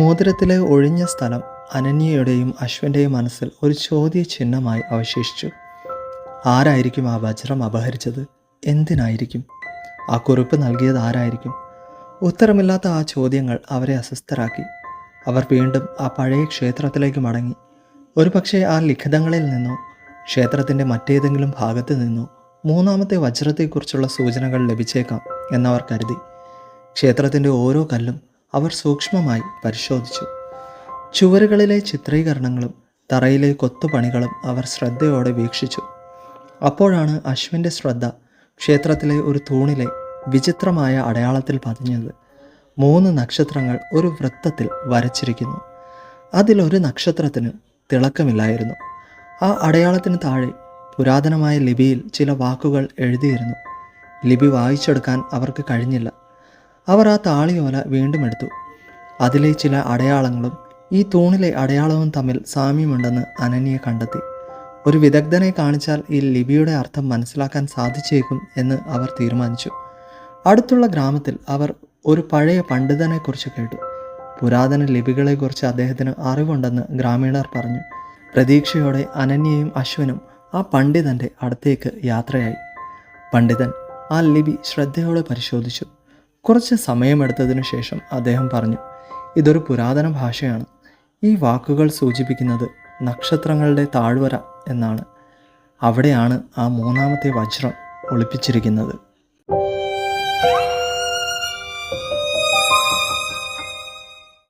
മോതിരത്തിലെ ഒഴിഞ്ഞ സ്ഥലം അനന്യയുടെയും അശ്വന്റെയും മനസ്സിൽ ഒരു ചോദ്യ ചിഹ്നമായി അവശേഷിച്ചു. ആരായിരിക്കും ആ വജ്രം അപഹരിച്ചത്? എന്തിനായിരിക്കും? ആ കുറിപ്പ് നൽകിയത് ആരായിരിക്കും? ഉത്തരമില്ലാത്ത ആ ചോദ്യങ്ങൾ അവരെ അസ്വസ്ഥരാക്കി. അവർ വീണ്ടും ആ പഴയ ക്ഷേത്രത്തിലേക്ക് മടങ്ങി. ഒരുപക്ഷെ ആ ലിഖിതങ്ങളിൽ നിന്നോ ക്ഷേത്രത്തിന്റെ മറ്റേതെങ്കിലും ഭാഗത്ത് നിന്നോ മൂന്നാമത്തെ വജ്രത്തെക്കുറിച്ചുള്ള സൂചനകൾ ലഭിച്ചേക്കാം എന്നവർ കരുതി. ക്ഷേത്രത്തിന്റെ ഓരോ കല്ലും അവർ സൂക്ഷ്മമായി പരിശോധിച്ചു. ചുവരുകളിലെ ചിത്രീകരണങ്ങളും തറയിലെ കൊത്തുപണികളും അവർ ശ്രദ്ധയോടെ വീക്ഷിച്ചു. അപ്പോഴാണ് അശ്വിന്റെ ശ്രദ്ധ ക്ഷേത്രത്തിലെ ഒരു തൂണിലെ വിചിത്രമായ അടയാളത്തിൽ പതിഞ്ഞത്. മൂന്ന് നക്ഷത്രങ്ങൾ ഒരു വൃത്തത്തിൽ വരച്ചിരിക്കുന്നു. അതിലൊരു നക്ഷത്രത്തിന് തിളക്കമില്ലായിരുന്നു. ആ അടയാളത്തിന് താഴെ പുരാതനമായ ലിപിയിൽ ചില വാക്കുകൾ എഴുതിയിരുന്നു. ലിപി വായിച്ചെടുക്കാൻ അവർക്ക് കഴിഞ്ഞില്ല. അവർ ആ താളിയോല വീണ്ടും എടുത്തു. അതിലെ ചില അടയാളങ്ങളും ഈ തൂണിലെ അടയാളവും തമ്മിൽ സാമ്യമുണ്ടെന്ന് അനന്യെ കണ്ടെത്തി. ഒരു വിദഗ്ധനെ കാണിച്ചാൽ ഈ ലിപിയുടെ അർത്ഥം മനസ്സിലാക്കാൻ സാധിച്ചേക്കും എന്ന് അവർ തീരുമാനിച്ചു. അടുത്തുള്ള ഗ്രാമത്തിൽ അവർ ഒരു പഴയ പണ്ഡിതനെക്കുറിച്ച് കേട്ടു. പുരാതന ലിപികളെക്കുറിച്ച് അദ്ദേഹത്തിന് അറിവുണ്ടെന്ന് ഗ്രാമീണർ പറഞ്ഞു. പ്രതീക്ഷയോടെ അനന്യയും അശ്വനും ആ പണ്ഡിതന്റെ അടുത്തേക്ക് യാത്രയായി. പണ്ഡിതൻ ആ ലിപി ശ്രദ്ധയോടെ പരിശോധിച്ചു. കുറച്ച് സമയമെടുത്തതിനു ശേഷം അദ്ദേഹം പറഞ്ഞു ഇതൊരു പുരാതന ഭാഷയാണ്. ഈ വാക്കുകൾ സൂചിപ്പിക്കുന്നത് നക്ഷത്രങ്ങളുടെ താഴ്വര എന്നാണ്. അവിടെയാണ് ആ മൂന്നാമത്തെ വജ്രം ഒളിപ്പിച്ചിരിക്കുന്നത്.